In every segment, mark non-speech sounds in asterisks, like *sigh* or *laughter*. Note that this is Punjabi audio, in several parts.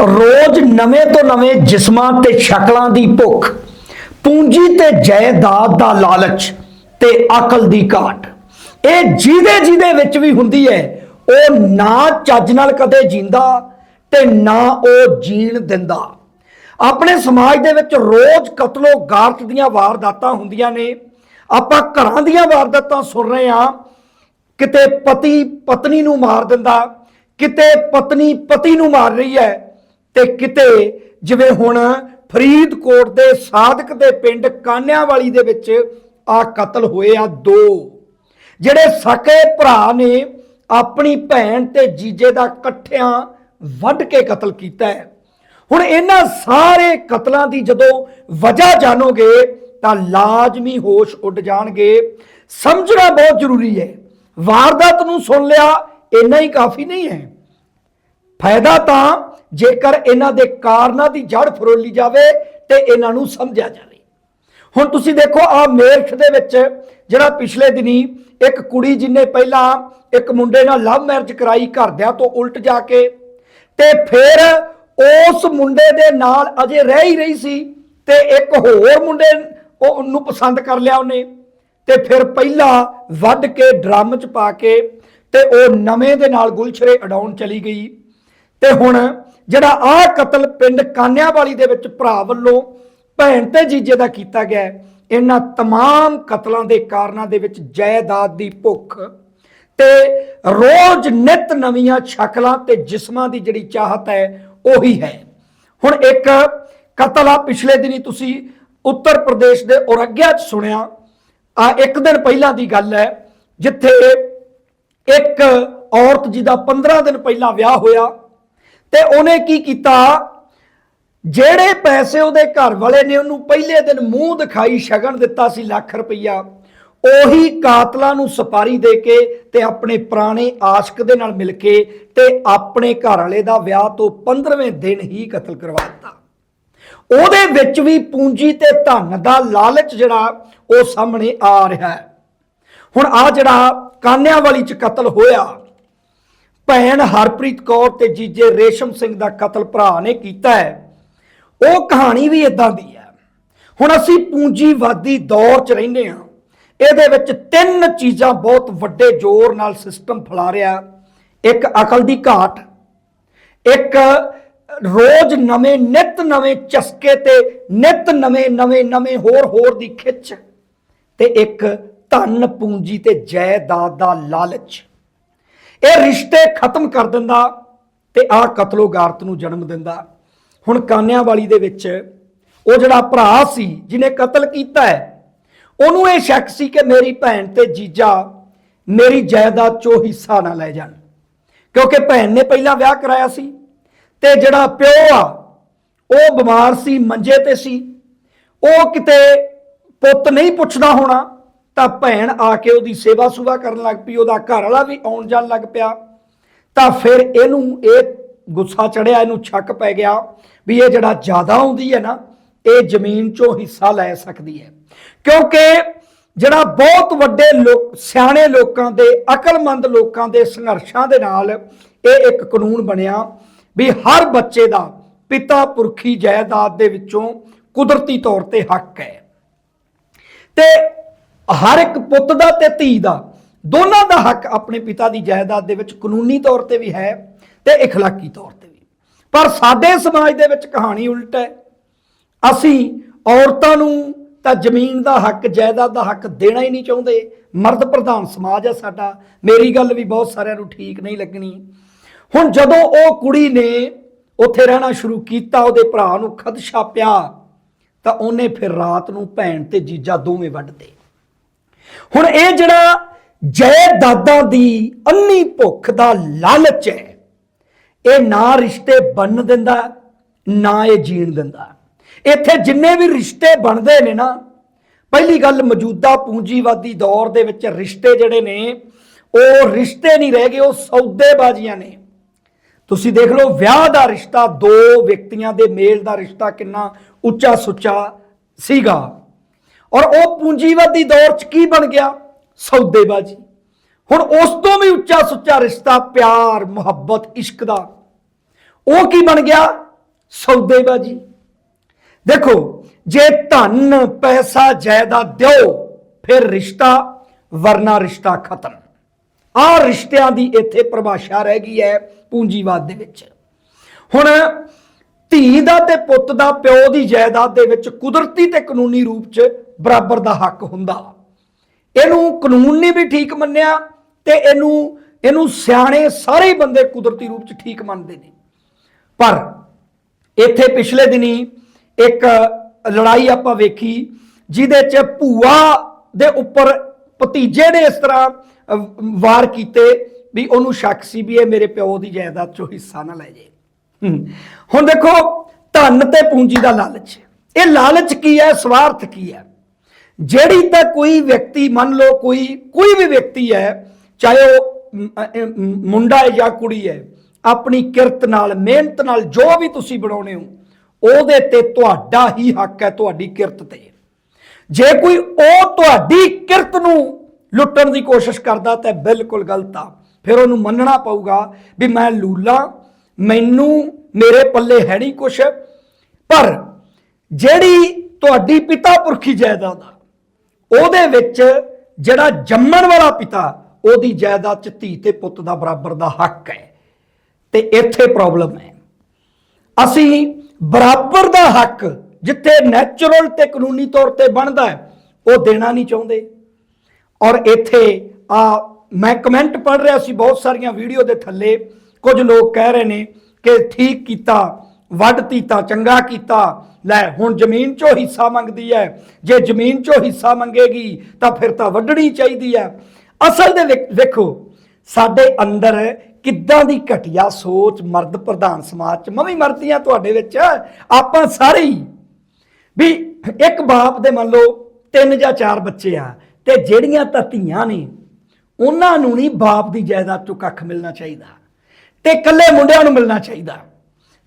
ਰੋਜ਼ ਨਵੇਂ ਤੋਂ ਨਵੇਂ ਜਿਸਮਾਂ ਤੇ ਸ਼ਕਲਾਂ ਦੀ ਭੁੱਖ, ਪੂੰਜੀ ਤੇ ਜਾਇਦਾਦ ਦਾ ਲਾਲਚ ਤੇ ਅਕਲ ਦੀ ਘਾਟ। ਇਹ ਜਿਹਦੇ ਜਿਹਦੇ ਵਿੱਚ ਵੀ ਹੁੰਦੀ ਹੈ, ਉਹ ਨਾ ਚੱਜ ਨਾਲ ਕਦੇ ਜੀਂਦਾ ਤੇ ਨਾ ਉਹ ਜੀਣ ਦਿੰਦਾ। ਆਪਣੇ ਸਮਾਜ ਦੇ ਵਿੱਚ ਰੋਜ਼ ਕਤਲੋ ਗਾਰਤ ਦੀਆਂ ਵਾਰਦਾਤਾਂ ਹੁੰਦੀਆਂ ਨੇ। ਆਪਾਂ ਘਰਾਂ ਦੀਆਂ ਵਾਰਦਾਤਾਂ ਸੁਣ ਰਹੇ ਹਾਂ। ਕਿਤੇ ਪਤੀ ਪਤਨੀ ਨੂੰ ਮਾਰ ਦਿੰਦਾ, ਕਿਤੇ ਪਤਨੀ ਪਤੀ ਨੂੰ ਮਾਰ ਰਹੀ ਹੈ। ਤੇ ਕਿਤੇ ਜਿਵੇਂ ਹੁਣ ਫਰੀਦਕੋਟ ਦੇ ਸਾਦਕ ਦੇ ਪਿੰਡ ਕਾਨਿਆਵਾਲੀ ਦੇ ਵਿੱਚ ਆ ਕਤਲ ਹੋਏ ਆ ਦੋ। ਜਿਹੜੇ ਸਕੇ ਭਰਾ ਨੇ ਆਪਣੀ ਭੈਣ ਤੇ ਜੀਜੇ ਦਾ ਇਕੱਠਿਆਂ ਵੱਢ ਕੇ ਕਤਲ ਕੀਤਾ ਹੈ। ਹੁਣ ਇਹਨਾਂ ਸਾਰੇ ਕਤਲਾਂ ਦੀ ਜਦੋਂ ਵਜ੍ਹਾ ਜਾਣੋਗੇ ਤਾਂ ਲਾਜ਼ਮੀ ਹੋਸ਼ ਉੱਡ ਜਾਣਗੇ। ਸਮਝਣਾ ਬਹੁਤ ਜ਼ਰੂਰੀ ਹੈ। ਵਾਰਦਾਤ ਨੂੰ ਸੁਣ ਲਿਆ ਇੰਨਾ ਹੀ ਕਾਫੀ ਨਹੀਂ ਹੈ। ਫਾਇਦਾ ਤਾਂ ਜੇਕਰ ਇਹਨਾਂ ਦੇ ਕਾਰਨਾਂ ਦੀ ਜੜ ਫਰੋਲੀ ਜਾਵੇ ਤੇ ਇਹਨਾਂ ਨੂੰ ਸਮਝਿਆ ਜਾਵੇ। ਹੁਣ ਤੁਸੀਂ ਦੇਖੋ ਆ ਮੇਰਠ ਦੇ ਵਿੱਚ ਜਿਹੜਾ ਪਿਛਲੇ ਦਿਨੀ ਇੱਕ ਕੁੜੀ ਜਿਨੇ ਪਹਿਲਾਂ ਇੱਕ ਮੁੰਡੇ ਨਾਲ ਲਵ ਮੈਰਿਜ ਕਰਾਈ ਘਰਦਿਆਂ ਤੋਂ ਉਲਟ ਜਾ ਕੇ, ਤੇ ਫਿਰ ਉਸ ਮੁੰਡੇ ਦੇ ਨਾਲ ਅਜੇ ਰਹਿ ਹੀ ਰਹੀ ਸੀ ਤੇ ਇੱਕ ਹੋਰ ਮੁੰਡੇ ਉਹ ਉਹਨੂੰ ਪਸੰਦ ਕਰ ਲਿਆ ਉਹਨੇ, ਤੇ ਫਿਰ ਪਹਿਲਾਂ ਵੱਢ ਕੇ ਡਰਮ 'ਚ ਪਾ ਕੇ ਤੇ ਉਹ ਨਵੇਂ ਦੇ ਨਾਲ ਗੁਲਛਰੇ ਅਡਾਉਣ ਚਲੀ ਗਈ। ਤੇ ਹੁਣ ਜਿਹੜਾ ਆਹ ਕਤਲ ਪਿੰਡ ਕਾਨਿਆਵਾਲੀ ਦੇ ਵਿੱਚ ਭਰਾ ਵੱਲੋਂ ਭੈਣ ਤੇ ਜੀਜੇ ਦਾ ਕੀਤਾ ਗਿਆ ਹੈ, ਇਹਨਾਂ तमाम ਕਤਲਾਂ ਦੇ ਕਾਰਨਾਂ ਦੇ ਵਿੱਚ ਜਾਇਦਾਦ ਦੀ ਭੁੱਖ ਤੇ ਰੋਜ਼ ਨਿਤ ਨਵੀਆਂ ਸ਼ਕਲਾਂ ਤੇ ਜਿਸਮਾਂ ਦੀ ਜਿਹੜੀ ਚਾਹਤ ਹੈ ਉਹੀ ਹੈ ਹੁਣ ਇੱਕ ਕਤਲ ਆ ਪਿਛਲੇ ਦਿਨੀ ਤੁਸੀਂ ਉੱਤਰ ਪ੍ਰਦੇਸ਼ ਦੇ ਔਰਗਿਆ 'ਚ ਸੁਣਿਆ ਆ ਇੱਕ ਦਿਨ ਪਹਿਲਾਂ ਦੀ ਗੱਲ ਹੈ ਜਿੱਥੇ ਇੱਕ ਔਰਤ ਜਿਹਦਾ 15 ਦਿਨ ਪਹਿਲਾਂ ਵਿਆਹ ਹੋਇਆ ਤੇ ਉਹਨੇ ਕੀ ਕੀਤਾ? ਜਿਹੜੇ ਪੈਸੇ ਉਹਦੇ ਘਰ ਵਾਲੇ ਨੇ ਉਹਨੂੰ ਪਹਿਲੇ ਦਿਨ ਮੂੰਹ ਦਿਖਾਈ ਸ਼ਗਨ ਦਿੱਤਾ ਸੀ ਲੱਖ ਰੁਪਈਆ, ਉਹੀ ਕਾਤਲਾਂ ਨੂੰ ਸਪਾਰੀ ਦੇ ਕੇ ਤੇ ਆਪਣੇ ਪੁਰਾਣੇ ਆਸ਼ਕ ਦੇ ਨਾਲ ਮਿਲ ਕੇ ਤੇ ਆਪਣੇ ਘਰ ਵਾਲੇ ਦਾ ਵਿਆਹ ਤੋਂ 15ਵੇਂ ਦਿਨ ਹੀ ਕਤਲ ਕਰਵਾ ਦਿੱਤਾ। ਉਹਦੇ ਵਿੱਚ ਵੀ ਪੂੰਜੀ ਤੇ ਧਨ ਦਾ ਲਾਲਚ ਜਿਹੜਾ ਉਹ ਸਾਹਮਣੇ ਆ ਰਿਹਾ ਹੈ। ਹੁਣ ਆ ਜਿਹੜਾ ਕਾਨਿਆਂ ਵਾਲੀ ਚ ਕਤਲ ਹੋਇਆ ਭੈਣ ਹਰਪ੍ਰੀਤ ਕੌਰ ਤੇ ਜੀਜੇ ਰੇਸ਼ਮ ਸਿੰਘ ਦਾ ਕਤਲ ਭਰਾ ਨੇ ਕੀਤਾ ਹੈ। ਉਹ ਕਹਾਣੀ ਵੀ ਇਦਾਂ ਦੀ ਹੈ। ਹੁਣ ਅਸੀਂ ਪੂੰਜੀਵਾਦੀ ਦੌਰ 'ਚ ਰਹਿੰਦੇ ਹਾਂ। ਇਹਦੇ ਵਿੱਚ ਤਿੰਨ ਚੀਜ਼ਾਂ ਬਹੁਤ ਵੱਡੇ ਜ਼ੋਰ ਨਾਲ ਸਿਸਟਮ ਫੈਲਾ ਰਿਹਾ। ਇੱਕ ਅਕਲ ਦੀ ਘਾਟ, ਇੱਕ ਰੋਜ਼ ਨਵੇਂ ਨਿਤ ਨਵੇਂ ਚਸਕੇ ਤੇ ਨਿਤ ਨਵੇਂ ਨਵੇਂ ਨਵੇਂ ਹੋਰ ਹੋਰ ਦੀ ਖਿੱਚ ਤੇ ਇੱਕ ਧਨ ਪੂੰਜੀ ਤੇ ਜਾਇਦਾਦ ਦਾ ਲਾਲਚ। ਇਹ ਰਿਸ਼ਤੇ ਖਤਮ ਕਰ ਦਿੰਦਾ ਤੇ ਆਹ ਕਤਲੋਗਾਰਤ ਨੂੰ ਜਨਮ ਦਿੰਦਾ। ਹੁਣ ਕਾਨਿਆਵਾਲੀ ਦੇ ਵਿੱਚ ਉਹ ਜਿਹੜਾ ਭਰਾ ਸੀ, ਜਿਹਨੇ ਕਤਲ ਕੀਤਾ ਹੈ, ਉਹਨੂੰ ਇਹ ਸ਼ੱਕ ਸੀ ਕਿ ਮੇਰੀ ਭੈਣ ਤੇ ਜੀਜਾ ਮੇਰੀ ਜਾਇਦਾਦ ਚੋਂ ਹਿੱਸਾ ਨਾ ਲੈ ਜਾਣ। ਕਿਉਂਕਿ ਭੈਣ ਨੇ ਪਹਿਲਾਂ ਵਿਆਹ ਕਰਾਇਆ ਸੀ ਤੇ ਜਿਹੜਾ ਪਿਓ ਆ, ਉਹ ਬਿਮਾਰ ਸੀ, ਮੰਜੇ ਤੇ ਸੀ। ਉਹ ਕਿਤੇ ਪੁੱਤ ਨਹੀਂ ਪੁੱਛਦਾ ਹੋਣਾ ਤਾਂ ਭੈਣ ਆ ਕੇ ਉਹਦੀ ਸੇਵਾ ਸੁਵਾ ਕਰਨ ਲੱਗ ਪਈ, ਉਹਦਾ ਘਰ ਵਾਲਾ ਵੀ ਆਉਣ ਜਾਣ ਲੱਗ ਪਿਆ। ਤਾਂ ਫਿਰ ਇਹਨੂੰ ਇਹ ਗੁੱਸਾ ਚੜਿਆ, ਇਹਨੂੰ ਛੱਕ ਪੈ ਗਿਆ ਵੀ ਇਹ ਜਿਹੜਾ ਜ਼ਿਆਦਾ ਆਉਂਦੀ ਹੈ ਨਾ, ਇਹ ਜ਼ਮੀਨ ਚੋਂ ਹਿੱਸਾ ਲੈ ਸਕਦੀ ਹੈ। ਕਿਉਂਕਿ ਜਿਹੜਾ ਬਹੁਤ ਵੱਡੇ ਲੋਕ, ਸਿਆਣੇ ਲੋਕਾਂ ਦੇ, ਅਕਲਮੰਦ ਲੋਕਾਂ ਦੇ ਸੰਘਰਸ਼ਾਂ ਦੇ ਨਾਲ ਇਹ ਇੱਕ ਕਾਨੂੰਨ ਬਣਿਆ ਵੀ ਹਰ ਬੱਚੇ ਦਾ ਪਿਤਾ ਪੁਰਖੀ ਜਾਇਦਾਦ ਦੇ ਵਿੱਚੋਂ ਕੁਦਰਤੀ ਤੌਰ ਤੇ ਹੱਕ ਹੈ। ਤੇ ਹਰ ਇੱਕ ਪੁੱਤ ਦਾ ਤੇ ਧੀ ਦਾ, ਦੋਨਾਂ ਦਾ ਹੱਕ ਆਪਣੇ ਪਿਤਾ ਦੀ ਜਾਇਦਾਦ ਦੇ ਵਿੱਚ ਕਾਨੂੰਨੀ ਤੌਰ ਤੇ ਵੀ ਹੈ ਤੇ اخਲਾਕੀ ਤੌਰ ਤੇ ਵੀ। ਪਰ ਸਾਡੇ ਸਮਾਜ ਦੇ ਵਿੱਚ ਕਹਾਣੀ ਉਲਟ ਹੈ। ਅਸੀਂ ਔਰਤਾਂ ਨੂੰ ਤਾਂ ਜ਼ਮੀਨ ਦਾ ਹੱਕ, ਜਾਇਦਾਦ ਦਾ ਹੱਕ ਦੇਣਾ ਹੀ ਨਹੀਂ ਚਾਹੁੰਦੇ। ਮਰਦ ਪ੍ਰਧਾਨ ਸਮਾਜ ਹੈ ਸਾਡਾ। ਮੇਰੀ ਗੱਲ ਵੀ ਬਹੁਤ ਸਾਰਿਆਂ ਨੂੰ ਠੀਕ ਨਹੀਂ ਲੱਗਣੀ। ਹੁਣ ਜਦੋਂ ਉਹ ਕੁੜੀ ਨੇ ਉੱਥੇ ਰਹਿਣਾ ਸ਼ੁਰੂ ਕੀਤਾ, ਉਹਦੇ ਭਰਾ ਨੂੰ ਖਦਸ਼ਾ ਪਿਆ ਤਾਂ ਉਹਨੇ ਫਿਰ ਰਾਤ ਨੂੰ ਭੈਣ ਤੇ ਜੀਜਾ ਦੋਵੇਂ ਵੱਢਦੇ। ਹੁਣ ਇਹ ਜਿਹੜਾ ਜਾਇਦਾਦਾਂ ਦੀ ਅੰਨੀ ਭੁੱਖ ਦਾ ਲਾਲਚ ਹੈ, ਇਹ ਨਾ ਰਿਸ਼ਤੇ ਬਣਨ ਦਿੰਦਾ, ਨਾ ਇਹ ਜੀਣ ਦਿੰਦਾ। ਇੱਥੇ ਜਿੰਨੇ ਵੀ ਰਿਸ਼ਤੇ ਬਣਦੇ ਨੇ ਨਾ, ਪਹਿਲੀ ਗੱਲ ਮੌਜੂਦਾ ਪੂੰਜੀਵਾਦੀ ਦੌਰ ਦੇ ਵਿੱਚ ਰਿਸ਼ਤੇ ਜਿਹੜੇ ਨੇ, ਉਹ ਰਿਸ਼ਤੇ ਨਹੀਂ ਰਹਿ ਗਏ, ਉਹ ਸੌਦੇਬਾਜ਼ੀਆਂ ਨੇ। ਤੁਸੀਂ ਦੇਖ ਲਓ, ਵਿਆਹ ਦਾ ਰਿਸ਼ਤਾ ਦੋ ਵਿਅਕਤੀਆਂ ਦੇ ਮੇਲ ਦਾ ਰਿਸ਼ਤਾ ਕਿੰਨਾ ਉੱਚਾ ਸੁੱਚਾ ਸੀਗਾ। ਔਰ ਉਹ ਪੂੰਜੀਵਾਦੀ ਦੌਰ 'ਚ ਕੀ ਬਣ ਗਿਆ? ਸੌਦੇਬਾਜ਼ੀ। ਹੁਣ ਉਸ ਤੋਂ ਵੀ ਉੱਚਾ ਸੁੱਚਾ ਰਿਸ਼ਤਾ, ਪਿਆਰ, ਮੁਹੱਬਤ, ਇਸ਼ਕ ਦਾ। ਉਹ ਕੀ ਬਣ ਗਿਆ? ਸੌਦੇਬਾਜੀ। ਦੇਖੋ, ਜੇ ਧਨ, ਪੈਸਾ, ਜਾਇਦਾਦ ਦਿਓ, ਫਿਰ ਰਿਸ਼ਤਾ, ਵਰਨਾ ਰਿਸ਼ਤਾ ਖਤਮ। ਆਹ ਰਿਸ਼ਤਿਆਂ ਦੀ ਇੱਥੇ ਪਰਿਭਾਸ਼ਾ ਰਹਿ ਗਈ ਹੈ ਪੂੰਜੀਵਾਦ ਦੇ ਵਿੱਚ। ਹੁਣ ਧੀ ਦਾ ਤੇ ਪੁੱਤ ਦਾ, ਪਿਓ ਦੀ ਜਾਇਦਾਦ ਦੇ ਵਿੱਚ ਕੁਦਰਤੀ ਤੇ ਕਾਨੂੰਨੀ ਰੂਪ 'ਚ ਬਰਾਬਰ ਦਾ ਹੱਕ ਹੁੰਦਾ। ਇਹਨੂੰ ਕਾਨੂੰਨ ਨੇ ਵੀ ਠੀਕ ਮੰਨਿਆ ਤੇ ਇਹਨੂੰ ਇਹਨੂੰ ਸਿਆਣੇ ਸਾਰੇ ਬੰਦੇ ਕੁਦਰਤੀ ਰੂਪ 'ਚ ਠੀਕ ਮੰਨਦੇ ਨੇ। ਪਰ ਇੱਥੇ ਪਿਛਲੇ ਦਿਨੀ ਇੱਕ ਲੜਾਈ ਆਪਾਂ ਵੇਖੀ ਜਿਹਦੇ 'ਚ ਭੂਆ ਦੇ ਉੱਪਰ ਭਤੀਜੇ ਨੇ ਇਸ ਤਰ੍ਹਾਂ ਵਾਰ ਕੀਤੇ ਵੀ ਉਹਨੂੰ ਸ਼ੱਕ ਸੀ ਵੀ ਇਹ ਮੇਰੇ ਪਿਓ ਦੀ ਜਾਇਦਾਦ 'ਚੋਂ ਹਿੱਸਾ ਨਾ ਲੈ ਜੇ। ਹੁਣ ਦੇਖੋ, ਧਨ ਤੇ ਪੂੰਜੀ ਦਾ ਲਾਲਚ। ਇਹ ਲਾਲਚ ਕੀ ਹੈ, ਸਵਾਰਥ ਕੀ ਹੈ? ਜਿਹੜੀ ਤਾਂ ਕੋਈ ਵਿਅਕਤੀ ਮੰਨ ਲਓ ਕੋਈ ਕੋਈ ਵੀ ਵਿਅਕਤੀ ਹੈ, ਚਾਹੇ ਉਹ ਮੁੰਡਾ ਹੈ ਜਾਂ ਕੁੜੀ ਹੈ, ਆਪਣੀ ਕਿਰਤ ਨਾਲ, ਮਿਹਨਤ ਨਾਲ ਜੋ ਵੀ ਤੁਸੀਂ ਬਣਾਉਣੇ ਹੋ, ਉਹਦੇ ਤੇ ਤੁਹਾਡਾ ਹੀ ਹੱਕ ਹੈ ਤੁਹਾਡੀ ਕਿਰਤ ਤੇ। ਜੇ ਕੋਈ ਉਹ ਤੁਹਾਡੀ ਕਿਰਤ ਨੂੰ ਲੁੱਟਣ ਦੀ ਕੋਸ਼ਿਸ਼ ਕਰਦਾ ਤਾਂ ਬਿਲਕੁਲ ਗਲਤ ਆ। ਫਿਰ ਉਹਨੂੰ ਮੰਨਣਾ ਪਊਗਾ ਵੀ ਮੈਂ ਲੂਲਾ, ਮੈਨੂੰ ਮੇਰੇ ਪੱਲੇ ਹੈ ਨਹੀਂ ਕੁਛ, ਪਰ ਜਿਹੜੀ ਤੁਹਾਡੀ ਪਿਤਾ ਪੁਰਖੀ ਜਾਇਦਾਦ ਆ ਉਹਦੇ ਵਿੱਚ ਜਿਹੜਾ ਜੰਮਣ ਵਾਲਾ ਪਿਤਾ, ਉਹਦੀ ਜਾਇਦਾਦ ਚ ਧੀ ਤੇ ਪੁੱਤ ਦਾ ਬਰਾਬਰ ਦਾ ਹੱਕ ਹੈ। ਤੇ ਇੱਥੇ ਪ੍ਰੋਬਲਮ ਹੈ। ਅਸੀਂ ਬਰਾਬਰ ਦਾ ਹੱਕ ਜਿੱਥੇ ਨੈਚੁਰਲ ਤੇ ਕਾਨੂੰਨੀ ਤੌਰ ਤੇ ਬਣਦਾ ਹੈ, ਉਹ ਦੇਣਾ ਨਹੀਂ ਚਾਹੁੰਦੇ। ਔਰ ਇੱਥੇ ਆ, ਮੈਂ ਕਮੈਂਟ ਪੜ੍ਹ ਰਿਹਾ ਸੀ, ਬਹੁਤ ਸਾਰੀਆਂ ਵੀਡੀਓ ਦੇ ਥੱਲੇ ਕੁਝ ਲੋਕ ਕਹਿ ਰਹੇ ਨੇ ਕਿ ਠੀਕ ਕੀਤਾ ਵੱਢਤੀ ਤਾਂ ਚੰਗਾ ਕੀਤਾ ਲੈ, ਹੁਣ ਜ਼ਮੀਨ 'ਚੋਂ ਹਿੱਸਾ ਮੰਗਦੀ ਹੈ ਜੇ ਜ਼ਮੀਨ 'ਚੋਂ ਹਿੱਸਾ ਮੰਗੇਗੀ, ਤਾਂ ਫਿਰ ਤਾਂ ਵੱਢਣੀ ਚਾਹੀਦੀ ਹੈ ਅਸਲ ਦੇ ਵਿੱਚ ਵੇਖੋ, ਸਾਡੇ ਅੰਦਰ ਕਿੱਦਾਂ ਦੀ ਘਟੀਆ ਸੋਚ ਮਰਦ ਪ੍ਰਧਾਨ ਸਮਾਜ 'ਚ ਮੈਂ ਵੀ ਮਰਦੀ ਆ ਤੁਹਾਡੇ ਵਿੱਚ, ਆਪਾਂ ਸਾਰੇ ਹੀ। ਵੀ ਇੱਕ ਬਾਪ ਦੇ ਮੰਨ ਲਓ, ਤਿੰਨ ਜਾਂ ਚਾਰ ਬੱਚੇ ਆ, ਤੇ ਜਿਹੜੀਆਂ ਤਾਂ ਧੀਆਂ ਨੇ, ਉਹਨਾਂ ਨੂੰ ਨਹੀਂ ਬਾਪ ਦੀ ਜਾਇਦਾਦ ਤੋਂ ਕੱਖ ਮਿਲਣਾ ਚਾਹੀਦਾ। ਤੇ ਇਕੱਲੇ ਮੁੰਡਿਆਂ ਨੂੰ ਮਿਲਣਾ ਚਾਹੀਦਾ।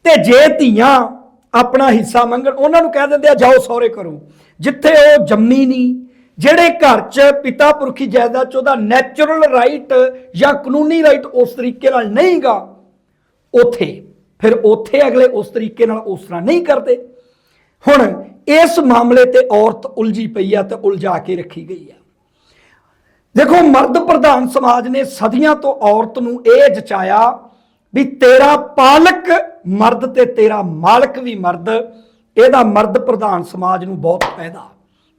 ਤੇ ਜੇ ਧੀਆਂ ਆਪਣਾ ਹਿੱਸਾ ਮੰਗਣ, ਉਹਨਾਂ ਨੂੰ ਕਹਿ ਦਿੰਦੇ ਆ, ਜਾਓ ਸਹੁਰੇ ਕਰੋ ਜਿੱਥੇ ਉਹ ਜੰਮੀ ਨਹੀਂ, ਜਿਹੜੇ ਘਰ 'ਚ ਪਿਤਾ ਪੁਰਖੀ ਜਾਇਦਾਦ 'ਚ ਉਹਦਾ ਨੈਚੁਰਲ ਰਾਈਟ ਜਾਂ ਕਾਨੂੰਨੀ ਰਾਈਟ ਉਸ ਤਰੀਕੇ ਨਾਲ ਨਹੀਂਗਾ, ਉਥੇ। ਫਿਰ ਉਥੇ ਅਗਲੇ ਉਸ ਤਰੀਕੇ ਨਾਲ ਉਸ ਤਰ੍ਹਾਂ ਨਹੀਂ ਕਰਦੇ। ਹੁਣ ਇਸ ਮਾਮਲੇ ਤੇ ਔਰਤ ਉਲਝੀ ਪਈ ਆ ਤੇ ਉਲਝਾ ਕੇ ਰੱਖੀ ਗਈ ਆ। ਦੇਖੋ, ਮਰਦ ਪ੍ਰਧਾਨ ਸਮਾਜ ਨੇ ਸਦੀਆਂ ਤੋਂ ਔਰਤ ਨੂੰ ਇਹ ਜਚਾਇਆ ਵੀ ਤੇਰਾ ਪਾਲਕ ਮਰਦ ਤੇ ਤੇਰਾ ਮਾਲਕ ਵੀ ਮਰਦ, ਇਹਦਾ ਮਰਦ ਪ੍ਰਧਾਨ ਸਮਾਜ ਨੂੰ ਬਹੁਤ ਫਾਇਦਾ।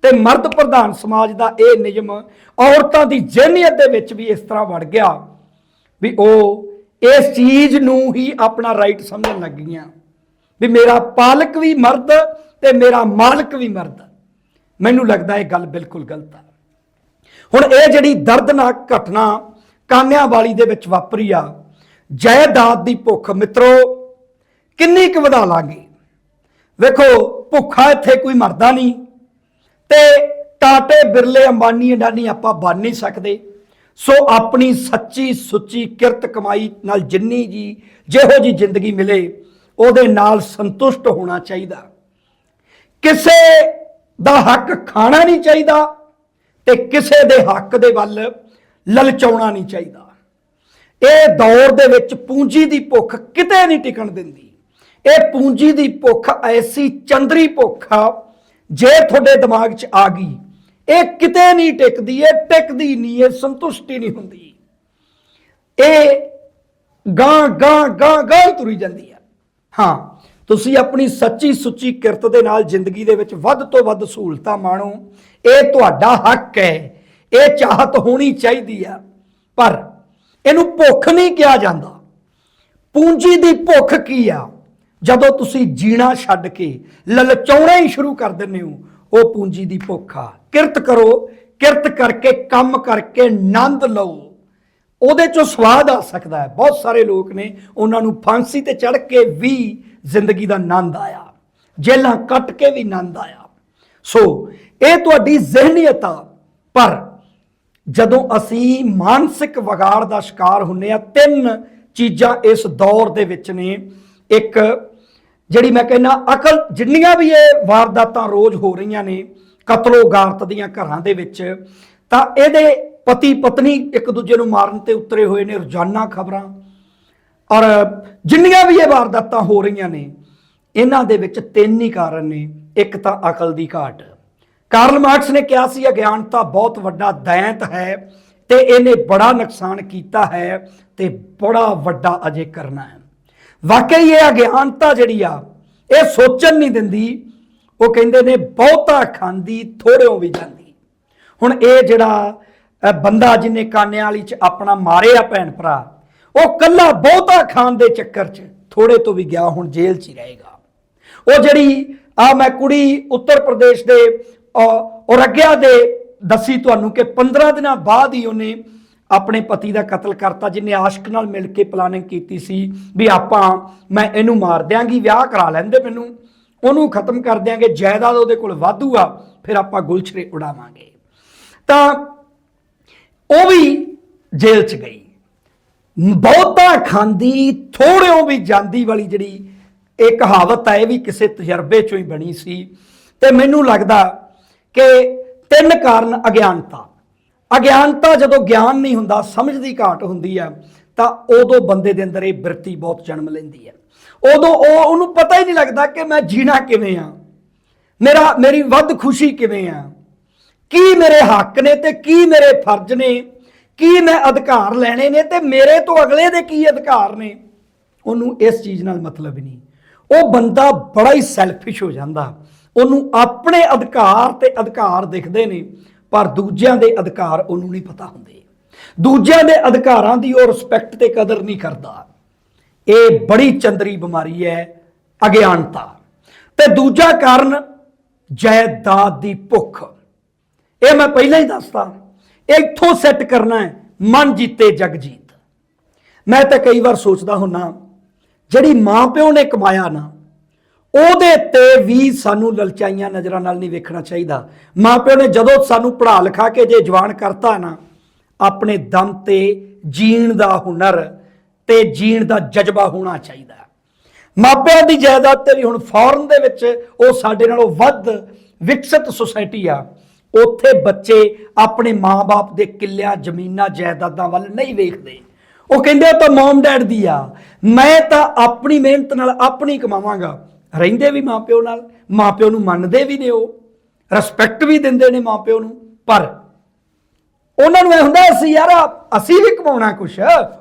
ਤੇ ਮਰਦ ਪ੍ਰਧਾਨ ਸਮਾਜ ਦਾ ਇਹ ਨਿਯਮ ਔਰਤਾਂ ਦੀ ਜ਼ਹਿਨੀਅਤ ਦੇ ਵਿੱਚ ਵੀ ਇਸ ਤਰ੍ਹਾਂ ਵੜ ਗਿਆ ਵੀ ਉਹ ਇਸ ਚੀਜ਼ ਨੂੰ ਹੀ ਆਪਣਾ ਰਾਈਟ ਸਮਝਣ ਲੱਗ ਗਈਆਂ ਵੀ ਮੇਰਾ ਪਾਲਕ ਵੀ ਮਰਦ ਤੇ ਮੇਰਾ ਮਾਲਕ ਵੀ ਮਰਦ। ਮੈਨੂੰ ਲੱਗਦਾ ਇਹ ਗੱਲ ਬਿਲਕੁਲ ਗਲਤ ਆ। ਹੁਣ ਇਹ ਜਿਹੜੀ ਦਰਦਨਾਕ ਘਟਨਾ ਕਾਨਿਆਂ ਵਾਲੀ ਦੇ ਵਿੱਚ ਵਾਪਰੀ ਆ ਜਾਇਦਾਦ ਦੀ ਭੁੱਖ, ਮਿੱਤਰੋ, ਕਿੰਨੀ ਕੁ ਵਧਾ ਲਾਂਗੇ? ਵੇਖੋ, ਭੁੱਖਾ ਇੱਥੇ ਕੋਈ ਮਰਦਾ ਨਹੀਂ ਤੇ ਟਾਟੇ, ਬਿਰਲੇ, ਅੰਬਾਨੀ, ਅਡਾਨੀ ਆਪਾਂ ਬਣ ਨਹੀਂ ਸਕਦੇ। ਸੋ ਆਪਣੀ ਸੱਚੀ ਸੁੱਚੀ ਕਿਰਤ ਕਮਾਈ ਨਾਲ ਜਿੰਨੀ ਜੀ ਜਿਹੋ ਜੀ ਜ਼ਿੰਦਗੀ ਮਿਲੇ, ਉਹਦੇ ਨਾਲ ਸੰਤੁਸ਼ਟ ਹੋਣਾ ਚਾਹੀਦਾ। ਕਿਸੇ ਦਾ ਹੱਕ ਖਾਣਾ ਨਹੀਂ ਚਾਹੀਦਾ ਤੇ ਕਿਸੇ ਦੇ ਹੱਕ ਦੇ ਵੱਲ ਲਲਚਾਉਣਾ ਨਹੀਂ ਚਾਹੀਦਾ। ਇਹ ਦੌਰ ਦੇ ਵਿੱਚ ਪੂੰਜੀ ਦੀ ਭੁੱਖ ਕਿਤੇ ਨਹੀਂ ਟਿਕਣ ਦਿੰਦੀ। ਇਹ ਪੂੰਜੀ ਦੀ ਭੁੱਖ ਐਸੀ ਚੰਦਰੀ ਭੁੱਖ ਆ, ਜੇ ਤੁਹਾਡੇ ਦਿਮਾਗ 'ਚ ਆ ਗਈ, ਇਹ ਕਿਤੇ ਨਹੀਂ ਟਿਕਦੀ, ਇਹ ਟਿਕਦੀ ਨਹੀਂ, ਇਹ ਸੰਤੁਸ਼ਟੀ ਨਹੀਂ ਹੁੰਦੀ। ਇਹ ਗਾਂ ਗਾਂ ਗਾਂ ਗਾਂ ਤੁਰੀ ਜਾਂਦੀ ਆ। ਹਾਂ, ਤੁਸੀਂ ਆਪਣੀ ਸੱਚੀ ਸੁੱਚੀ ਕਿਰਤ ਦੇ ਨਾਲ ਜ਼ਿੰਦਗੀ ਦੇ ਵਿੱਚ ਵੱਧ ਤੋਂ ਵੱਧ ਸਹੂਲਤਾਂ ਮਾਣੋ। ਇਹ ਤੁਹਾਡਾ ਹੱਕ ਹੈ, ਇਹ ਚਾਹਤ ਹੋਣੀ ਚਾਹੀਦੀ ਆ। ਪਰ ਇਹਨੂੰ ਭੁੱਖ ਨਹੀਂ ਕਿਹਾ ਜਾਂਦਾ। ਪੂੰਜੀ ਦੀ ਭੁੱਖ ਕੀ ਆ? ਜਦੋਂ ਤੁਸੀਂ ਜੀਣਾ ਛੱਡ ਕੇ ਲਲਚਾਉਣਾ ਹੀ ਸ਼ੁਰੂ ਕਰ ਦਿੰਦੇ ਹੋ, ਉਹ ਪੂੰਜੀ ਦੀ ਭੁੱਖ ਆ। ਕਿਰਤ ਕਰੋ, ਕਿਰਤ ਕਰਕੇ, ਕੰਮ ਕਰਕੇ ਆਨੰਦ ਲਓ। ਉਹਦੇ ਚੋਂ ਸਵਾਦ ਆ ਸਕਦਾ ਹੈ। ਬਹੁਤ ਸਾਰੇ ਲੋਕ ਨੇ, ਉਹਨਾਂ ਨੂੰ ਫਾਂਸੀ ਤੇ ਚੜ ਕੇ ਵੀ ਜ਼ਿੰਦਗੀ ਦਾ ਆਨੰਦ ਆਇਆ। ਜੇਲਾਂ ਕੱਟ ਕੇ ਵੀ ਆਨੰਦ ਆਇਆ। ਸੋ, ਇਹ ਤੁਹਾਡੀ ਜ਼ਿਹਨੀਅਤ ਆ, ਪਰ ਜਦੋਂ ਅਸੀਂ ਮਾਨਸਿਕ ਵਿਗਾੜ ਦਾ ਸ਼ਿਕਾਰ ਹੁੰਨੇ ਆ, ਤਿੰਨ ਚੀਜ਼ਾਂ ਇਸ ਦੌਰ ਦੇ ਵਿੱਚ ਨੇ। ਇੱਕ ਜਿਹੜੀ ਮੈਂ ਕਹਿੰਦਾ ਅਕਲ, ਜਿੰਨੀਆਂ ਵੀ ਇਹ ਵਾਰਦਾਤਾਂ ਰੋਜ਼ ਹੋ ਰਹੀਆਂ ਨੇ, ਕਤਲੋ ਗਾਰਤ ਦੀਆਂ ਘਰਾਂ ਦੇ ਵਿੱਚ, ਤਾਂ ਇਹਦੇ ਪਤੀ ਪਤਨੀ ਇੱਕ ਦੂਜੇ ਨੂੰ ਮਾਰਨ ਤੇ ਉਤਰੇ ਹੋਏ ਨੇ, ਰੋਜ਼ਾਨਾ ਖਬਰਾਂ। ਔਰ ਜਿੰਨੀਆਂ ਵੀ ਇਹ ਵਾਰਦਾਤਾਂ ਹੋ ਰਹੀਆਂ ਨੇ, ਇਹਨਾਂ ਦੇ ਵਿੱਚ ਤਿੰਨ ਹੀ ਕਾਰਨ ਨੇ। ਇੱਕ ਤਾਂ ਅਕਲ ਦੀ ਘਾਟ। ਕਾਰਲ ਮਾਰਕਸ ਨੇ ਕਿਹਾ ਸੀ, ਅਗਿਆਨਤਾ ਬਹੁਤ ਵੱਡਾ ਦੈਂਤ ਹੈ ਤੇ ਇਹਨੇ ਬੜਾ ਨੁਕਸਾਨ ਕੀਤਾ ਹੈ ਤੇ ਬੜਾ ਵੱਡਾ ਅਜੇ ਕਰਨਾ ਹੈ। ਵਾਕਈ ਇਹ ਅਗਿਆਨਤਾ ਜਿਹੜੀ ਆ, ਇਹ ਸੋਚਣ ਨਹੀਂ ਦਿੰਦੀ। ਉਹ ਕਹਿੰਦੇ ਨੇ, ਬਹੁਤਾ ਖਾਂਦੀ ਥੋੜਿਓ ਵੀ ਜਾਂਦੀ। ਹੁਣ ਇਹ ਜਿਹੜਾ ਬੰਦਾ ਜਿਹਨੇ ਕਾਨਿਆਂ ਵਾਲੀ ਚ ਆਪਣਾ ਮਾਰਿਆ ਭੈਣ ਭਰਾ, ਉਹ ਕੱਲਾ ਬਹੁਤਾ ਖਾਣ ਦੇ ਚੱਕਰ ਚ ਥੋੜੇ ਤੋਂ ਵੀ ਗਿਆ, ਹੁਣ ਜੇਲ੍ਹ 'ਚ ਹੀ ਰਹੇਗਾ। ਉਹ ਜਿਹੜੀ, ਆ ਮੈਂ ਕੁੜੀ ਉੱਤਰ ਪ੍ਰਦੇਸ਼ ਦੇ ਔਰ ਅੱਗਿਆ ਦੇ ਦੱਸੀ ਤੁਹਾਨੂੰ ਕਿ 15 ਦਿਨਾਂ ਬਾਅਦ ਹੀ ਉਹਨੇ ਆਪਣੇ ਪਤੀ ਦਾ ਕਤਲ ਕਰਤਾ, ਜਿਹਨੇ ਆਸ਼ਕ ਨਾਲ ਮਿਲ ਕੇ ਪਲਾਨਿੰਗ ਕੀਤੀ ਸੀ ਵੀ ਆਪਾਂ, ਮੈਂ ਇਹਨੂੰ ਮਾਰ ਦਿਆਂਗੀ, ਵਿਆਹ ਕਰਾ ਲੈਂਦੇ ਮੈਨੂੰ। ਉਹਨੂੰ ਖਤਮ ਕਰ ਦਿਆਂਗੇ, ਜਾਇਦਾਦ ਉਹਦੇ ਕੋਲ ਵਾਧੂ ਆ, ਫਿਰ ਆਪਾਂ ਗੁਲਛਰੇ ਉਡਾਵਾਂਗੇ। ਤਾਂ ਉਹ ਵੀ ਜੇਲ੍ਹ 'ਚ ਗਈ। ਬਹੁਤਾ ਖਾਂਦੀ ਥੋੜਿਓ ਵੀ ਜਾਂਦੀ ਵਾਲੀ ਜਿਹੜੀ ਇਹ ਕਹਾਵਤ ਆ, ਇਹ ਵੀ ਕਿਸੇ ਤਜਰਬੇ ਚੋਂ ਹੀ ਬਣੀ ਸੀ। ਤੇ ਮੈਨੂੰ ਲੱਗਦਾ ਕਿ ਤਿੰਨ ਕਾਰਨ ਅਗਿਆਨਤਾ। ਅਗਿਆਨਤਾ ਜਦੋਂ ਗਿਆਨ ਨਹੀਂ ਹੁੰਦਾ, ਸਮਝ ਦੀ ਘਾਟ ਹੁੰਦੀ ਹੈ, ਤਾਂ ਉਦੋਂ ਬੰਦੇ ਦੇ ਅੰਦਰ ਇਹ ਬਿਰਤੀ ਬਹੁਤ ਜਨਮ ਲੈਂਦੀ ਹੈ। ਉਦੋਂ ਉਹ ਉਹਨੂੰ ਪਤਾ ਹੀ ਨਹੀਂ ਲੱਗਦਾ ਕਿ ਮੈਂ ਜੀਣਾ ਕਿਵੇਂ ਆ, ਮੇਰਾ, ਮੇਰੀ ਵੱਧ ਖੁਸ਼ੀ ਕਿਵੇਂ ਆ, ਕੀ ਮੇਰੇ ਹੱਕ ਨੇ ਤੇ ਕੀ ਮੇਰੇ ਫਰਜ਼ ਨੇ, ਕੀ ਮੈਂ ਅਧਿਕਾਰ ਲੈਣੇ ਨੇ ਤੇ ਮੇਰੇ ਤੋਂ ਅਗਲੇ ਦੇ ਕੀ ਅਧਿਕਾਰ ਨੇ। ਉਹਨੂੰ ਇਸ ਚੀਜ਼ ਨਾਲ ਮਤਲਬ ਨਹੀਂ। ਉਹ ਬੰਦਾ ਬੜਾ ਹੀ ਸੈਲਫਿਸ਼ ਹੋ ਜਾਂਦਾ। ਉਹਨੂੰ ਆਪਣੇ ਅਧਿਕਾਰ ਤੇ ਅਧਿਕਾਰ ਦਿਖਦੇ ਨੇ, ਪਰ ਦੂਜਿਆਂ ਦੇ ਅਧਿਕਾਰ ਉਹਨੂੰ ਨਹੀਂ ਪਤਾ ਹੁੰਦੇ। ਦੂਜਿਆਂ ਦੇ ਅਧਿਕਾਰਾਂ ਦੀ ਉਹ ਰਿਸਪੈਕਟ ਤੇ ਕਦਰ ਨਹੀਂ ਕਰਦਾ। ਇਹ ਬੜੀ ਚੰਦਰੀ ਬਿਮਾਰੀ ਹੈ, ਅਗਿਆਨਤਾ। ਤੇ ਦੂਜਾ ਕਾਰਨ, ਜਾਇਦਾਦ ਦੀ ਭੁੱਖ। ਇਹ ਮੈਂ ਪਹਿਲਾਂ ਹੀ ਦੱਸਤਾ, ਇੱਥੋਂ ਸੈੱਟ ਕਰਨਾ ਹੈ, ਮਨ ਜੀਤੇ ਜਗ ਜੀਤ। ਮੈਂ ਤਾਂ ਕਈ ਵਾਰ ਸੋਚਦਾ ਹੁੰਨਾ, ਜਿਹੜੀ ਮਾਂ ਪਿਓ ਨੇ ਕਮਾਇਆ ਨਾ ਉਹਦੇ ਤੇ ਵੀ ਸਾਨੂੰ ਲਲਚਾਈਆਂ ਨਜ਼ਰਾਂ ਨਾਲ ਨਹੀਂ ਵੇਖਣਾ ਚਾਹੀਦਾ। ਮਾਂ ਪਿਓ ਨੇ ਜਦੋਂ ਸਾਨੂੰ ਪੜ੍ਹਾ ਲਿਖਾ ਕੇ ਜੇ ਜਵਾਨ ਕਰਤਾ ਨਾ, ਆਪਣੇ ਦਮ ਤੇ ਜੀਣ ਦਾ ਹੁਨਰ ਤੇ ਜੀਣ ਦਾ ਜਜ਼ਬਾ ਹੋਣਾ ਚਾਹੀਦਾ। ਮਾਪਿਆਂ ਦੀ ਜਾਇਦਾਦ ਤੇ ਵੀ ਹੁਣ ਫੌਰਨ ਦੇ ਵਿੱਚ ਉਹ ਸਾਡੇ ਨਾਲੋਂ ਵੱਧ ਵਿਕਸਿਤ ਸੁਸਾਇਟੀ ਆ। ਉੱਥੇ ਬੱਚੇ ਆਪਣੇ ਮਾਪੇ ਦੇ ਕਿੱਲਿਆਂ, ਜ਼ਮੀਨਾਂ, ਜਾਇਦਾਦਾਂ ਵੱਲ ਨਹੀਂ ਵੇਖਦੇ। ਉਹ ਕਹਿੰਦੇ ਤਾਂ ਮਮ ਡੈਡ ਦੀ ਆ। ਮੈਂ ਤਾਂ ਆਪਣੀ ਮਿਹਨਤ ਨਾਲ ਆਪਣੀ ਕਮਾਵਾਂਗਾ। ਰਹਿੰਦੇ ਵੀ ਮਾਪਿਓ ਨਾਲ, ਮਾਪਿਓ ਨੂੰ ਮੰਨਦੇ ਵੀ ਨੇ ਉਹ ਰਿਸਪੈਕਟ ਵੀ ਦਿੰਦੇ ਨੇ ਮਾਪਿਓ ਨੂੰ, ਪਰ ਉਹਨਾਂ ਨੂੰ ਇਹ ਹੁੰਦਾ ਅਸੀਂ ਯਾਰ ਅਸੀਂ ਵੀ ਕਮਾਉਣਾ ਕੁਛ।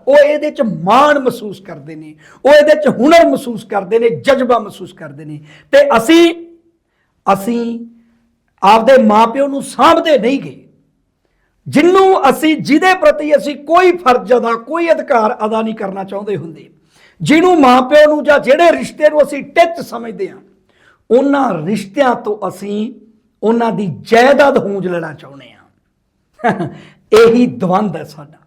ਉਹ ਇਹਦੇ ਚ ਮਾਣ ਮਹਿਸੂਸ ਕਰਦੇ ਨੇ, ਉਹ ਇਹਦੇ ਚ ਹੁਨਰ ਮਹਿਸੂਸ ਕਰਦੇ ਨੇ, ਜਜ਼ਬਾ ਮਹਿਸੂਸ ਕਰਦੇ ਨੇ। ਤੇ ਅਸੀਂ ਅਸੀਂ ਆਪਦੇ ਮਾਪਿਓ ਨੂੰ ਸਾਂਭਦੇ ਨਹੀਂ ਗਏ। ਜਿੰਨੂੰ ਅਸੀਂ, ਜਿਹਦੇ ਪ੍ਰਤੀ ਅਸੀਂ ਕੋਈ ਫਰਜ਼ ਅਦਾ, ਕੋਈ ਅਧਿਕਾਰ ਅਦਾ ਨਹੀਂ ਕਰਨਾ ਚਾਹੁੰਦੇ ਹੁੰਦੇ। ਜਿਹਨੂੰ ਮਾਪਿਓ ਨੂੰ ਜਾਂ ਜਿਹੜੇ ਰਿਸ਼ਤੇ ਨੂੰ ਅਸੀਂ ਟਿੱਚ ਸਮਝਦੇ ਹਾਂ, ਉਹਨਾਂ ਰਿਸ਼ਤਿਆਂ ਤੋਂ ਅਸੀਂ ਉਹਨਾਂ ਦੀ ਜਾਇਦਾਦ ਹੂੰਜ ਲੈਣਾ ਚਾਹੁੰਦੇ ਹਾਂ। *laughs* ਇਹੀ ਦਵੰਦ ਹੈ ਸਾਡਾ।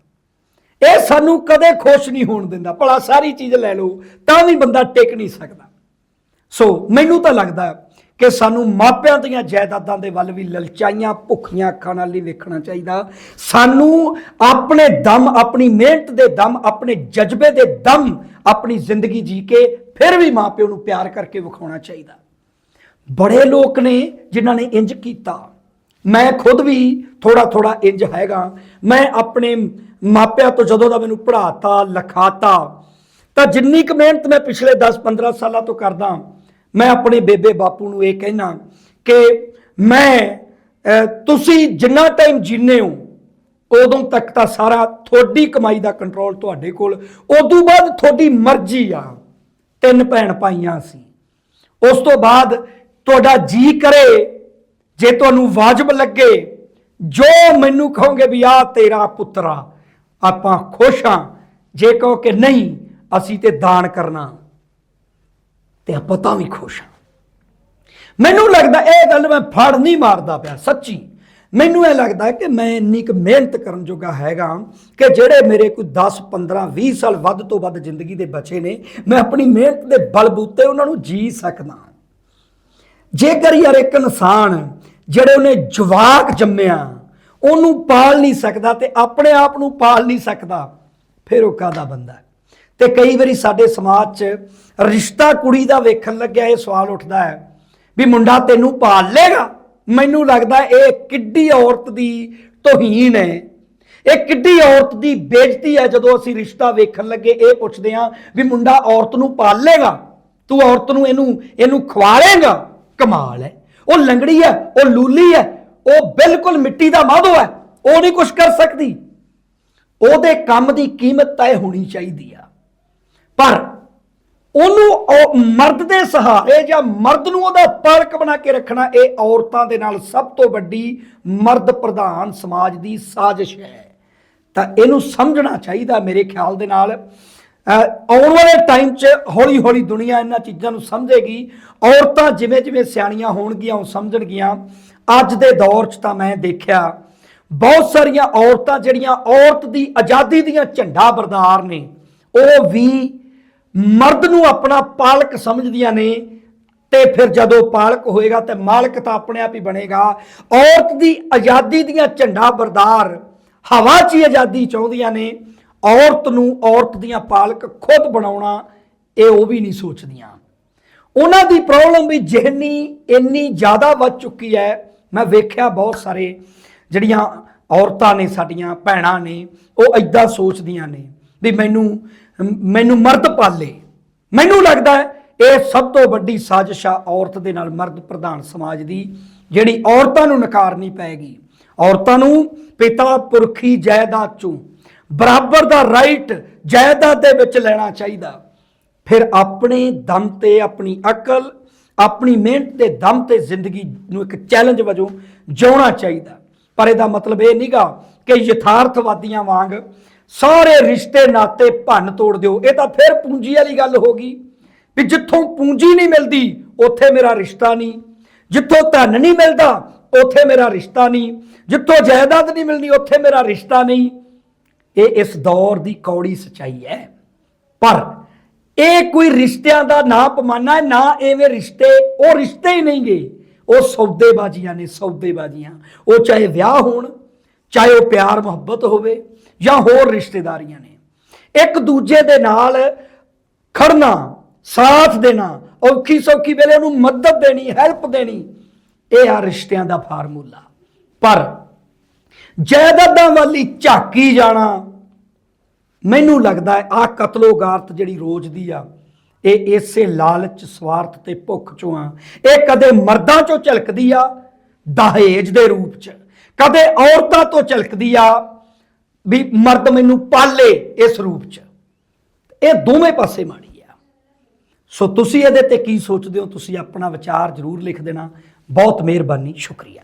ਇਹ ਸਾਨੂੰ ਕਦੇ ਖੁਸ਼ ਨਹੀਂ ਹੋਣ ਦਿੰਦਾ। ਭਲਾ ਸਾਰੀ ਚੀਜ਼ ਲੈ ਲਓ, ਤਾਂ ਵੀ ਬੰਦਾ ਟਿਕ ਨਹੀਂ ਸਕਦਾ। ਸੋ ਮੈਨੂੰ ਤਾਂ ਲੱਗਦਾ ਕਿ ਸਾਨੂੰ ਮਾਪਿਆਂ ਦੀਆਂ ਜਾਇਦਾਦਾਂ ਦੇ ਵੱਲ ਵੀ ਲਲਚਾਈਆਂ, ਭੁੱਖੀਆਂ ਅੱਖਾਂ ਨਾਲ ਨਹੀਂ ਵੇਖਣਾ ਚਾਹੀਦਾ। ਸਾਨੂੰ ਆਪਣੇ ਦਮ, ਆਪਣੀ ਮਿਹਨਤ ਦੇ ਦਮ, ਆਪਣੇ ਜਜ਼ਬੇ ਦੇ ਦਮ, ਆਪਣੀ ਜ਼ਿੰਦਗੀ ਜੀ ਕੇ ਫਿਰ ਵੀ ਮਾਪਿਓ ਨੂੰ ਪਿਆਰ ਕਰਕੇ ਵਿਖਾਉਣਾ ਚਾਹੀਦਾ। ਬੜੇ ਲੋਕ ਨੇ ਜਿਨ੍ਹਾਂ ਨੇ ਇੰਜ ਕੀਤਾ। ਮੈਂ ਖੁਦ ਵੀ ਥੋੜਾ ਥੋੜਾ ਇੰਜ ਹੈਗਾ। ਮੈਂ ਆਪਣੇ ਮਾਪਿਆਂ ਤੋਂ ਜਦੋਂ ਦਾ ਮੈਨੂੰ ਪੜ੍ਹਾਤਾ, ਲਿਖਾਤਾ, ਤਾਂ ਜਿੰਨੀ ਕੁ ਮਿਹਨਤ ਮੈਂ ਪਿਛਲੇ 10-15 ਸਾਲਾਂ ਤੋਂ ਕਰਦਾ ਮੈਂ ਆਪਣੇ ਬੇਬੇ ਬਾਪੂ ਨੂੰ ਇਹ ਕਹਿਣਾ ਕਿ ਮੈਂ ਤੁਸੀਂ ਜਿੰਨਾ ਟਾਈਮ ਜੀਨੇ ਹੋ, ਉਦੋਂ ਤੱਕ ਤਾਂ ਸਾਰਾ ਤੁਹਾਡੀ ਕਮਾਈ ਦਾ ਕੰਟਰੋਲ ਤੁਹਾਡੇ ਕੋਲ। ਉਦੋਂ ਬਾਅਦ ਤੁਹਾਡੀ ਮਰਜ਼ੀ ਆ। ਤਿੰਨ ਭੈਣ ਭਾਈਆਂ ਸੀ। ਉਸ ਤੋਂ ਬਾਅਦ ਤੁਹਾਡਾ ਜੀ ਕਰੇ, ਜੇ ਤੁਹਾਨੂੰ ਵਾਜਬ ਲੱਗੇ, ਜੋ ਮੈਨੂੰ ਕਹੋਗੇ ਵੀ ਆ ਤੇਰਾ ਪੁੱਤਰਾ, ਆਪਾਂ ਖੁਸ਼ ਹਾਂ। ਜੇ ਕਹੋ ਕਿ ਨਹੀਂ, ਅਸੀਂ ਤੇ ਦਾਨ ਕਰਨਾ। ਤੇ ਆਪਾਂ ਤਾਂ ਵੀ ਖੁਸ਼ ਹਾਂ। ਮੈਨੂੰ ਲੱਗਦਾ ਇਹ ਗੱਲ ਮੈਂ ਫੜ ਨਹੀਂ ਮਾਰਦਾ ਪਿਆ, ਸੱਚੀ। ਮੈਨੂੰ ਇਹ ਲੱਗਦਾ ਕਿ ਮੈਂ ਇੰਨੀ ਕੁ ਮਿਹਨਤ ਕਰਨ ਜੋਗਾ ਹੈਗਾ ਕਿ ਜਿਹੜੇ ਮੇਰੇ ਕੋਈ 10 15 20 ਸਾਲ ਵੱਧ ਤੋਂ ਵੱਧ ਜ਼ਿੰਦਗੀ ਦੇ ਬਚੇ ਨੇ, ਮੈਂ ਆਪਣੀ ਮਿਹਨਤ ਦੇ ਬਲਬੂਤੇ ਉਹਨਾਂ ਨੂੰ ਜੀ ਸਕਦਾ ਜੇਕਰ ਯਾਰ ਇੱਕ ਇਨਸਾਨ ਜਿਹੜੇ ਉਹਨੇ ਜਵਾਕ ਜੰਮਿਆ, ਉਹਨੂੰ ਪਾਲ ਨਹੀਂ ਸਕਦਾ ਤੇ ਆਪਣੇ ਆਪ ਨੂੰ ਪਾਲ ਨਹੀਂ ਸਕਦਾ, ਫਿਰ ਉਹ ਕਾਦਾ ਬੰਦਾ ਤੇ ਕਈ ਵਾਰੀ ਸਾਡੇ ਸਮਾਜ 'ਚ ਰਿਸ਼ਤਾ ਕੁੜੀ ਦਾ ਵੇਖਣ ਲੱਗਿਆ, ਇਹ ਸਵਾਲ ਉੱਠਦਾ ਹੈ ਵੀ ਮੁੰਡਾ ਤੈਨੂੰ ਪਾਲ ਲੇਗਾ ਮੈਨੂੰ ਲੱਗਦਾ ਇਹ ਕਿੱਡੀ ਔਰਤ ਦੀ ਤੋਹੀਨ ਹੈ। ਇਹ ਕਿੱਡੀ ਔਰਤ ਦੀ ਬੇਇੱਜ਼ਤੀ ਹੈ ਜਦੋਂ ਅਸੀਂ ਰਿਸ਼ਤਾ ਵੇਖਣ ਲੱਗੇ, ਇਹ ਪੁੱਛਦੇ ਹਾਂ ਵੀ ਮੁੰਡਾ ਔਰਤ ਨੂੰ ਪਾਲ ਲੇਗਾ ਤੂੰ ਔਰਤ ਨੂੰ ਇਹਨੂੰ ਇਹਨੂੰ ਖਵਾਲੇਗਾ ਕਮਾਲ ਹੈ। ਉਹ ਲੰਗੜੀ ਹੈ, ਉਹ ਲੂਲੀ ਹੈ, ਉਹ ਬਿਲਕੁਲ ਮਿੱਟੀ ਦਾ ਮਾਧੋ ਹੈ, ਉਹ ਨਹੀਂ ਕੁਝ ਕਰ ਸਕਦੀ। ਉਹਦੇ ਕੰਮ ਦੀ ਕੀਮਤ ਤੈਅ ਹੋਣੀ ਚਾਹੀਦੀ ਆ। ਪਰ ਉਹਨੂੰ ਉਹ ਮਰਦ ਦੇ ਸਹਾਰੇ ਜਾਂ ਮਰਦ ਨੂੰ ਉਹਦਾ ਪਾਲਕ ਬਣਾ ਕੇ ਰੱਖਣਾ ਇਹ ਔਰਤਾਂ ਦੇ ਨਾਲ ਸਭ ਤੋਂ ਵੱਡੀ ਮਰਦ ਪ੍ਰਧਾਨ ਸਮਾਜ ਦੀ ਸਾਜ਼ਿਸ਼ ਹੈ। ਤਾਂ ਇਹਨੂੰ ਸਮਝਣਾ ਚਾਹੀਦਾ ਮੇਰੇ ਖਿਆਲ ਦੇ ਨਾਲ। ਆਉਣ ਵਾਲੇ ਟਾਈਮ 'ਚ ਹੌਲੀ ਹੌਲੀ ਦੁਨੀਆ ਇਹਨਾਂ ਚੀਜ਼ਾਂ ਨੂੰ ਸਮਝੇਗੀ। ਔਰਤਾਂ ਜਿਵੇਂ ਜਿਵੇਂ ਸਿਆਣੀਆਂ ਹੋਣਗੀਆਂ, ਉਹ ਸਮਝਣਗੀਆਂ। ਅੱਜ ਦੇ ਦੌਰ 'ਚ ਤਾਂ ਮੈਂ ਦੇਖਿਆ ਬਹੁਤ ਸਾਰੀਆਂ ਔਰਤਾਂ ਜਿਹੜੀਆਂ ਔਰਤ ਦੀ ਆਜ਼ਾਦੀ ਦੀਆਂ ਝੰਡਾ ਬਰਦਾਰ ਨੇ, ਉਹ ਵੀ ਮਰਦ ਨੂੰ ਆਪਣਾ ਪਾਲਕ ਸਮਝਦੀਆਂ ਨੇ ਤੇ ਫਿਰ ਜਦੋਂ ਪਾਲਕ ਹੋਏਗਾ ਤੇ ਮਾਲਕ ਤਾਂ ਆਪਣੇ ਆਪ ਹੀ ਬਣੇਗਾ। ਔਰਤ ਦੀ ਆਜ਼ਾਦੀ ਦੀਆਂ ਝੰਡਾ ਬਰਦਾਰ, ਹਵਾ 'ਚ ਹੀ ਆਜ਼ਾਦੀ ਚਾਹੁੰਦੀਆਂ ਨੇ। ਔਰਤ ਨੂੰ ਔਰਤ ਦੀਆਂ ਪਾਲਕ ਖੁਦ ਬਣਾਉਣਾ, ਇਹ ਉਹ ਵੀ ਨਹੀਂ ਸੋਚਦੀਆਂ। ਉਹਨਾਂ ਦੀ ਪ੍ਰੋਬਲਮ ਵੀ ਜਿਹਨੀ ਇੰਨੀ ਜ਼ਿਆਦਾ ਵੱਧ ਚੁੱਕੀ ਹੈ। ਮੈਂ ਵੇਖਿਆ ਬਹੁਤ ਸਾਰੇ ਜਿਹੜੀਆਂ ਔਰਤਾਂ ਨੇ ਸਾਡੀਆਂ, ਭੈਣਾਂ ਨੇ, ਉਹ ਐਦਾਂ ਸੋਚਦੀਆਂ ਨੇ ਵੀ ਮੈਨੂੰ ਮੈਨੂੰ ਮਰਦ ਪਾਲੇ। ਮੈਨੂੰ ਲੱਗਦਾ ਹੈ ਇਹ ਸਭ ਤੋਂ ਵੱਡੀ ਸਾਜ਼ਿਸ਼ ਆ ਔਰਤ ਦੇ ਨਾਲ ਮਰਦ ਪ੍ਰਧਾਨ ਸਮਾਜ ਦੀ, ਜਿਹੜੀ ਔਰਤਾਂ ਨੂੰ ਨਕਾਰਨੀ ਪਏਗੀ। ਔਰਤਾਂ ਨੂੰ ਪਿਤਾ ਪੁਰਖੀ ਜਾਇਦਾਦ ਚੋਂ ਬਰਾਬਰ ਦਾ ਰਾਈਟ ਜਾਇਦਾਦ ਦੇ ਵਿੱਚ ਲੈਣਾ ਚਾਹੀਦਾ। ਫਿਰ ਆਪਣੇ ਦਮ ਤੇ ਆਪਣੀ ਅਕਲ, ਆਪਣੀ ਮਿਹਨਤ ਦੇ ਦਮ ਤੇ ਜ਼ਿੰਦਗੀ ਨੂੰ ਇੱਕ ਚੈਲੰਜ ਵਜੋਂ ਜਿਉਣਾ ਚਾਹੀਦਾ। ਪਰ ਇਹਦਾ ਮਤਲਬ ਇਹ ਨਹੀਂਗਾ ਕਿ ਯਥਾਰਥਵਾਦੀਆਂ ਵਾਂਗ ਸਾਰੇ ਰਿਸ਼ਤੇ ਨਾਤੇ ਭੰਨ ਤੋੜ ਦਿਓ। ਇਹ ਤਾਂ ਫਿਰ ਪੂੰਜੀ ਵਾਲੀ ਗੱਲ ਹੋ ਗਈ ਵੀ ਜਿੱਥੋਂ ਪੂੰਜੀ ਨਹੀਂ ਮਿਲਦੀ, ਉੱਥੇ ਮੇਰਾ ਰਿਸ਼ਤਾ ਨਹੀਂ। ਜਿੱਥੋਂ ਧਨ ਨਹੀਂ ਮਿਲਦਾ, ਉੱਥੇ ਮੇਰਾ ਰਿਸ਼ਤਾ ਨਹੀਂ। ਜਿੱਥੋਂ ਜਾਇਦਾਦ ਨਹੀਂ ਮਿਲਦੀ, ਉੱਥੇ ਮੇਰਾ ਰਿਸ਼ਤਾ ਨਹੀਂ। ਇਹ ਇਸ ਦੌਰ ਦੀ ਕੌੜੀ ਸਚਾਈ ਹੈ। ਪਰ ਇਹ ਕੋਈ ਰਿਸ਼ਤਿਆਂ ਦਾ ਨਾ ਪਮਾਨਾ ਹੈ, ਨਾ ਐਵੇਂ ਰਿਸ਼ਤੇ, ਉਹ ਰਿਸ਼ਤੇ ਹੀ ਨਹੀਂਗੇ। ਉਹ ਸੌਦੇਬਾਜ਼ੀਆਂ ਨੇ, ਸੌਦੇਬਾਜ਼ੀਆਂ। ਉਹ ਚਾਹੇ ਵਿਆਹ ਹੋਣ, ਚਾਹੇ ਉਹ ਪਿਆਰ ਮੁਹੱਬਤ ਹੋਵੇ ਜਾਂ ਹੋਰ ਰਿਸ਼ਤੇਦਾਰੀਆਂ ਨੇ। ਇੱਕ ਦੂਜੇ ਦੇ ਨਾਲ ਖੜਨਾ, ਸਾਥ ਦੇਣਾ, ਔਖੀ ਸੌਖੀ ਵੇਲੇ ਉਹਨੂੰ ਮਦਦ ਦੇਣੀ ਹੈਲਪ ਦੇਣੀ, ਇਹ ਆ ਰਿਸ਼ਤਿਆਂ ਦਾ ਫਾਰਮੂਲਾ। ਪਰ ਜਾਇਦਾਦਾਂ ਵਾਲੀ ਝਾਕੀ ਜਾਣਾ, ਮੈਨੂੰ ਲੱਗਦਾ ਹੈ ਆ ਕਤਲੋਗਾਰਤ ਜਿਹੜੀ ਰੋਜ਼ ਦੀ ਆ, ਇਹ ਇਸੇ ਲਾਲਚ, ਸਵਾਰਥ ਤੇ ਭੁੱਖ ਚੋਂ ਆ। ਇਹ ਕਦੇ ਮਰਦਾਂ ਚੋਂ ਝਲਕਦੀ ਆ, ਦਹੇਜ ਦੇ ਰੂਪ ਚ। ਕਦੇ ਔਰਤਾਂ ਤੋਂ ਝਲਕਦੀ ਆ ਵੀ ਮਰਦ ਮੈਨੂੰ ਪਾਲੇ ਇਸ ਰੂਪ ਚ। ਇਹ ਦੋਵੇਂ ਪਾਸੇ ਮਾੜੀ ਆ। ਸੋ ਤੁਸੀਂ ਇਹਦੇ ਤੇ ਕੀ ਸੋਚਦੇ ਹੋ? ਤੁਸੀਂ ਆਪਣਾ ਵਿਚਾਰ ਜ਼ਰੂਰ ਲਿਖ ਦੇਣਾ। ਬਹੁਤ ਮਿਹਰਬਾਨੀ। ਸ਼ੁਕਰੀਆ।